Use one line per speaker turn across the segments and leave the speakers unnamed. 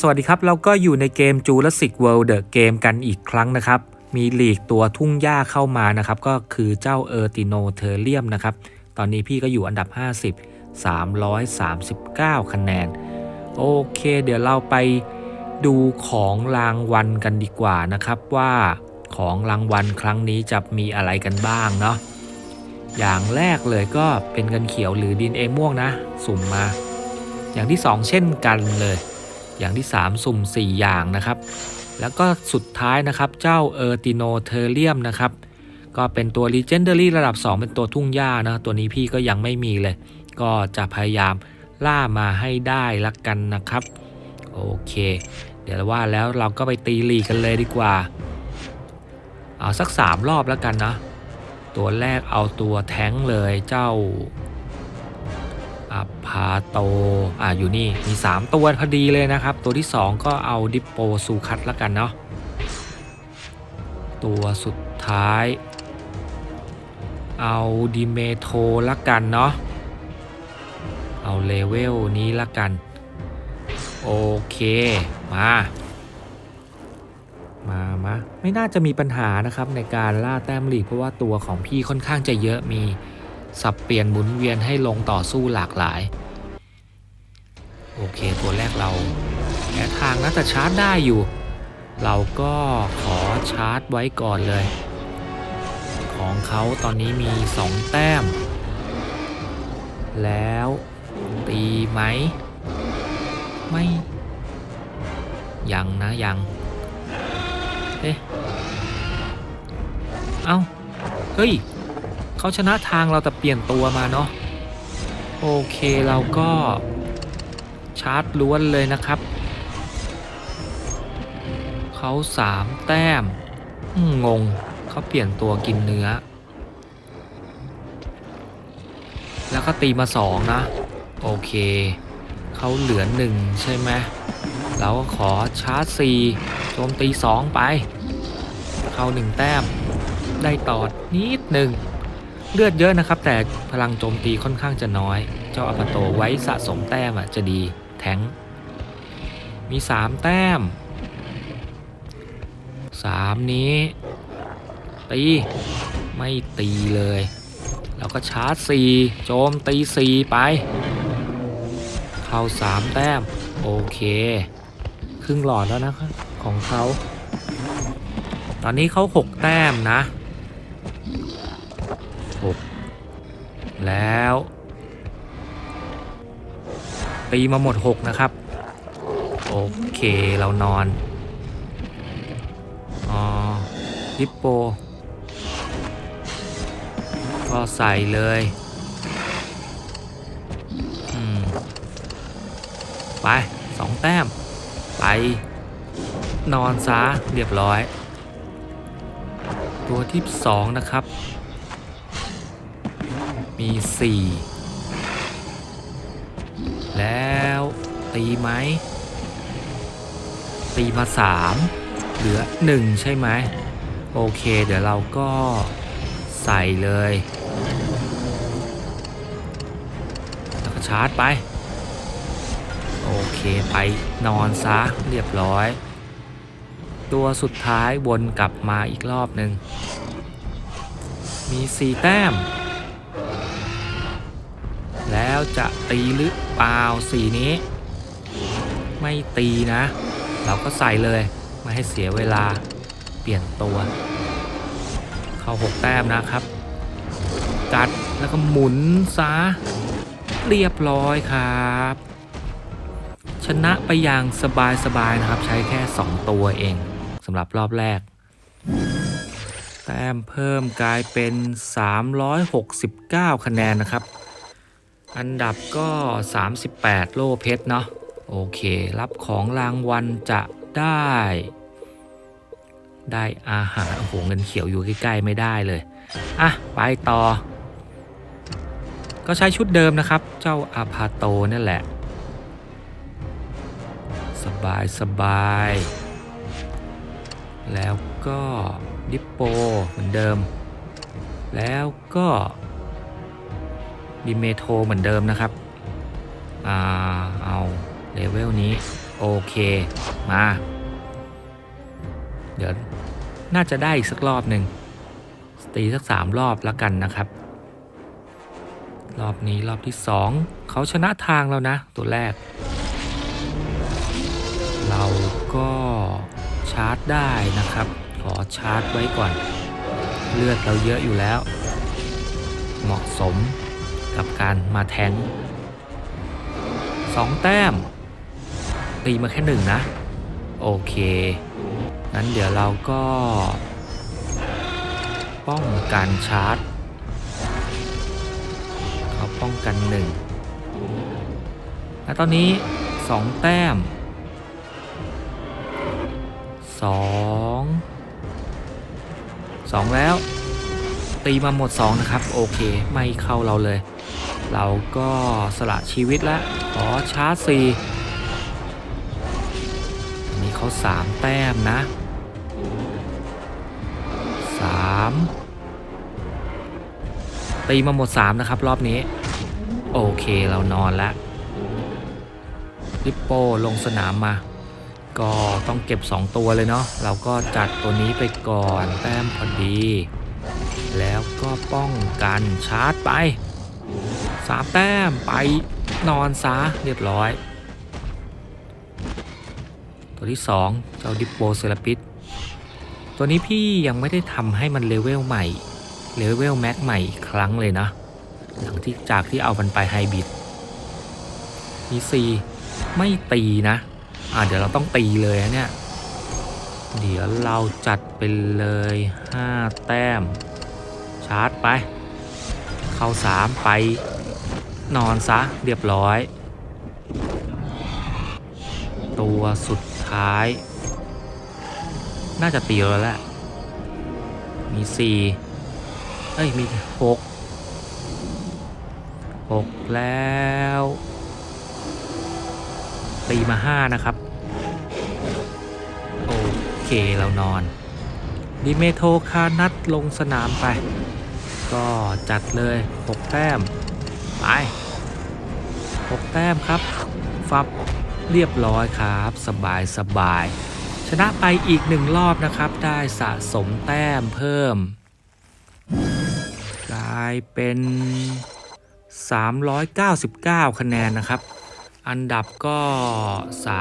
สวัสดีครับ เราก็อยู่ในเกม Jurassic World The Game กันอีกครั้งนะครับ มีหลีกตัวทุ่งหญ้าเข้ามานะครับ ก็คือเจ้าเออร์ติโนเทเรียมนะครับ ตอนนี้พี่ก็อยู่อันดับ 50 339 คะแนน โอเค เดี๋ยวเราไปดูของรางวัลกันดีกว่านะครับว่าของรางวัลครั้งนี้จะมีอะไรกันบ้างเนาะ อย่างแรกเลยก็เป็นกันเขียวหรือดินเอม่วงนะ สุ่มมา อย่างที่สองเช่นกันเลย อย่างที่ 3 สุ่ม 4 อย่างนะครับ แล้วก็สุดท้ายนะครับเจ้าเออร์ติโนเทเรียมนะครับ ก็เป็นตัว Legendary ระดับ 2 เป็นตัวทุ่งหญ้านะตัวนี้พี่ก็ยังไม่มีเลย ก็จะพยายามล่ามาให้ได้ละกันนะครับ โอเค เดี๋ยวว่าแล้วเราก็ไปตีลีกกันเลยดีกว่า เอาสัก 3 รอบแล้วกันนะ ตัวแรกเอาตัวแท้งเลยเจ้าอพาโตอ่าอยู่นี่มี 3 ตัวพอดีเลยนะครับ ตัวที่ 2 ก็เอาดิปโปซูคัตล้วกันเนาะตัวสุดท้าย เอาดิเมโทละกันเนาะเอาเลเวลนี้ละกัน โอเค มา มามาไม่น่าจะมีปัญหานะครับในการล่าแต้มลีกเพราะว่าตัวของพี่ค่อนข้างจะเยอะมีสับเปลี่ยนหมุนเวียนให้ลงต่อสู้หลากหลาย โอเคตัวแรกเราแอทางน่าจะชาร์จได้อยู่ เราก็ขอชาร์จไว้ก่อนเลย ของเขาตอนนี้มี 2 แต้ม แล้วตีไหม ไม่ ยังนะยัง เอ๊ะเอ้า เฮ้ย เขาชนะทางเราแต่เปลี่ยนตัวมาเนาะ โอเคเราก็ชาร์จล้วนเลยนะครับ เขาสามแต้มอืมงง เขาเปลี่ยนตัวกินเนื้อ แล้วก็ตีมาสองนะ โอเค เขาเหลือหนึ่งใช่ไหมเราก็ขอชาร์จสี่ โจมตีสองไป เข้าหนึ่งแต้ม ได้ตอดนิดหนึ่ง เลือดเยอะนะครับ แต่พลังโจมตีค่อนข้างจะน้อย เจ้าอปโตไว้สะสมแต้มอะจะดีแทงมี 3 แต้ม 3 นี้ ตี ไม่ตีเลย แล้วก็ชาร์จ 4 โจมตี 4 ไป เข้า 3 แต้ม โอเค ครึ่งหลอดแล้วนะครับ ของเขา ตอนนี้เขา6แต้มนะแล้วตีมาหมด6นะครับ โอเคเรานอนอ๋อดิปโป ก็ใส่เลยไปสองแต้ม ไป นอนซะเรียบร้อย ตัวที่สองนะครับ มี4แล้วตีไหมตีมา3เหลือ1ใช่ไหมโอเค เดี๋ยวเราก็ใส่เลยแล้วก็ชาร์จไป โอเคไปนอนซะเรียบร้อย ตัวสุดท้ายวนกลับมาอีกรอบหนึ่ง มี 4 แต้ม แล้วจะตีหรือเปล่าสีนี้ ไม่ตีนะ เราก็ใส่เลย ไม่ให้เสียเวลาเปลี่ยนตัว เข้าหกแต้มนะครับ กัดแล้วก็หมุนซะเรียบร้อยครับชนะไปอย่างสบายๆนะครับ ใช้แค่ 2 ตัวเอง สำหรับรอบแรก แต้มเพิ่มกลายเป็น 369 คะแนนนะครับ อันดับก็ 38 โล่เพชรเนาะโอเค รับของรางวัลจะได้ ได้อาหาร โอ้โห เงินเขียวอยู่ใกล้ๆไม่ได้เลย อะ ไปต่อ ก็ใช้ชุดเดิมนะครับ เจ้าอาพาโตนั่นแหละ สบายสบาย แล้วก็ดิปโปเหมือนเดิม แล้วก็ดิเมโทเหมือนเดิมนะครับอ่าเอาเลเวลนี้ โอเค มา เดี๋ยว น่าจะได้อีกสักรอบหนึ่งตีสักสามรอบแล้วกันนะครับ รอบนี้รอบที่สองเขาชนะทางแล้วนะ ตัวแรก เราก็ ชาร์จได้นะครับ ขอชาร์จไว้ก่อน เลือดเราเยอะอยู่แล้ว เหมาะสมกับการมาแทงสองแต้ม ตีมาแค่หนึ่งนะ โอเค งั้นเดี๋ยวเราก็ ป้องกันชาร์จเขาป้องกันหนึ่งและตอนนี้สองแต้ม สองสองแล้ว ตีมาหมดสองนะครับ โอเค ไม่เข้าเราเลย เราก็สละชีวิตแล้วขอชาร์จสี่อันนี้เขาสามแต้มนะสามตีมาหมดสามนะครับ รอบนี้ โอเคเรานอนแล้วลิปโป้ลงสนามมา ก็ต้องเก็บ 2 ตัวเลยเนาะเราก็จัดตัวนี้ไปก่อนแต้มพอดี แล้วก็ป้องกันชาร์จไปสามแต้มไปนอนซะเรียบร้อย ตัวที่ 2 เจ้าดิปโปเซราปิสตัวนี้พี่ยังไม่ได้ทำให้มันเลเวลใหม่เลเวลแม็กใหม่อีกครั้งเลยนะ หลังที่จากที่เอามันไปไฮบิดมีซีไม่ตีนะ อ่าเดี๋ยวเราต้องตีเลยเนี่ย เดี๋ยวเราจัดไปเลย 5 แต้ม ชาร์จไป เข้า 3 ไป นอนซะเรียบร้อย ตัวสุดท้าย น่าจะตีแล้วแหละมี 4 เอ้ย มี 6 6 แล้ว ตีมา5นะครับ โอเคเรานอนดิเมโทคานัดลงสนามไป ก็จัดเลย6แต้ม ไป6แต้มครับ ฟับเรียบร้อยครับ สบายสบาย ชนะไปอีกหนึ่งรอบนะครับ ได้สะสมแต้มเพิ่ม กลายเป็น 399 คะแนนนะครับ อันดับก็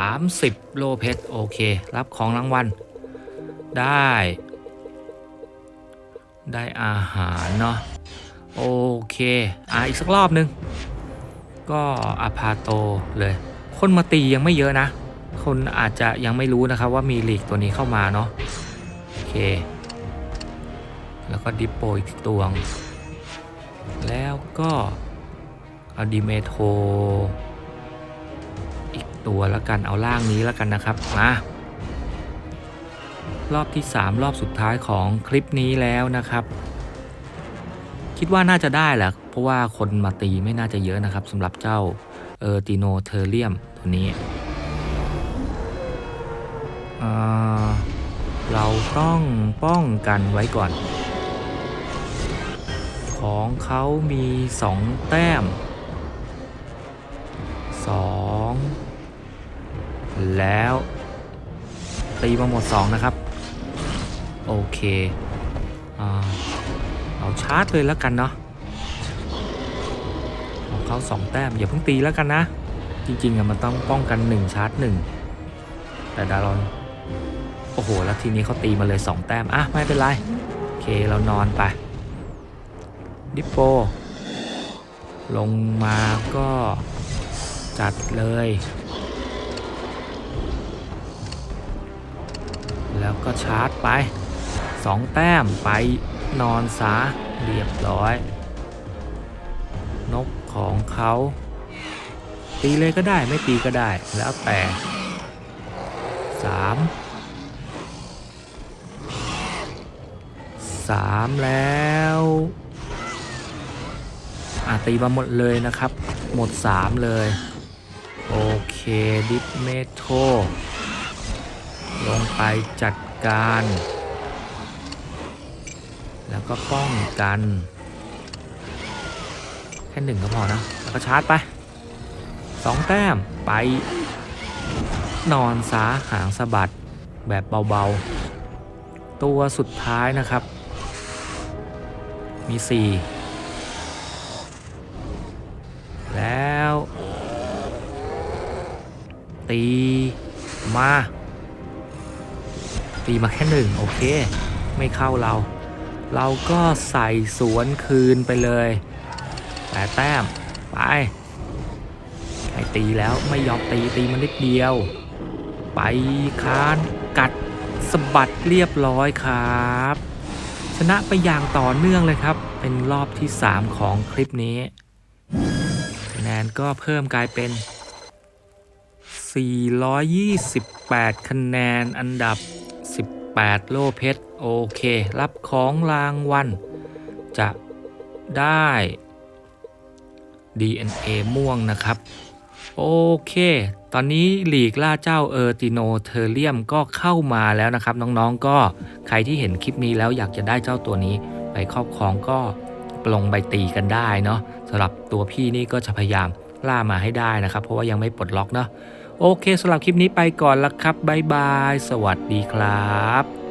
30 โลเพชรโอเค รับของรางวัล ได้ ได้อาหารเนาะโอเค อะอีกสักรอบหนึ่งก็อาพาโตเลย คนมาตียังไม่เยอะนะ คนอาจจะยังไม่รู้นะครับว่ามีลีกตัวนี้เข้ามาเนาะโอเค แล้วก็ดิปโปอีกตวง แล้วก็เอาดิเมโท ตัวแล้วกันเอาล่างนี้แล้วกันนะครับมารอบที่ 3 รอบสุดท้ายของคลิปนี้แล้วนะครับ คิดว่าน่าจะได้แหละเพราะว่าคนมาตีไม่น่าจะเยอะนะครับสำหรับเจ้าเออติโนเทอเรียมตัวนี้เราต้องป้องกันไว้ก่อน ของเขามี 2 แต้ม แล้ว ตีมาหมด 2 นะครับ โอเคเอาชาร์จเลยแล้วกันเนาะของเขา2 แต้ม อย่าเพิ่งตีแล้วกันนะ จริงๆอะมันต้องป้องกัน 1 ชาร์จ 1 แต่ดารอน โอ้โห แล้วทีนี้เขาตีมาเลย 2 แต้ม อะ ไม่เป็นไร โอเค เรานอนไป ดิปโป ลงมาก็จัดเลย แล้วก็ชาร์จไป 2 แต้มไปนอนซะเรียบร้อย นกของเขา ตีเลยก็ได้ไม่ตีก็ได้แล้วแต่ 3 3 แล้วอะตีมาหมดเลยนะครับ หมด 3 เลย โอเค ดิฟเมโท ลงไปจัดการ แล้วก็ป้องกัน แค่หนึ่งก็พอนะ แล้วก็ชาร์จไปสองแต้มไป นอนสาหางสะบัดแบบเบาๆ ตัวสุดท้ายนะครับ มี 4 แล้ว ตีมา ตีมาแค่หนึ่งโอเค ไม่เข้าเรา เราก็ใส่สวนคืนไปเลยแปดแต้ม ไปให้ตีแล้วไม่ยอมตีตีมันนิดเดียว ไปค้านกัดสะบัดเรียบร้อยครับ ชนะไปอย่างต่อเนื่องเลยครับ เป็นรอบที่ 3 ของคลิปนี้คะแนนก็เพิ่มกลายเป็น 428 คะแนนอันดับ 8 โลเพชรโอเค รับของรางวัลจะได้ DNA ม่วงนะครับ โอเค ตอนนี้หลีกล่าเจ้าเออร์ติโนเทอเรียมก็เข้ามาแล้วนะครับ น้องๆก็ใครที่เห็นคลิปนี้แล้วอยากจะได้เจ้าตัวนี้ไปครอบครองก็ลงใบตีกันได้เนาะสำหรับตัวพี่นี่ก็จะพยายามล่ามาให้ได้นะครับ เพราะว่ายังไม่ปลดล็อกเนาะ โอเคสำหรับคลิปนี้ไปก่อนละครับบ๊ายบาย สวัสดีครับ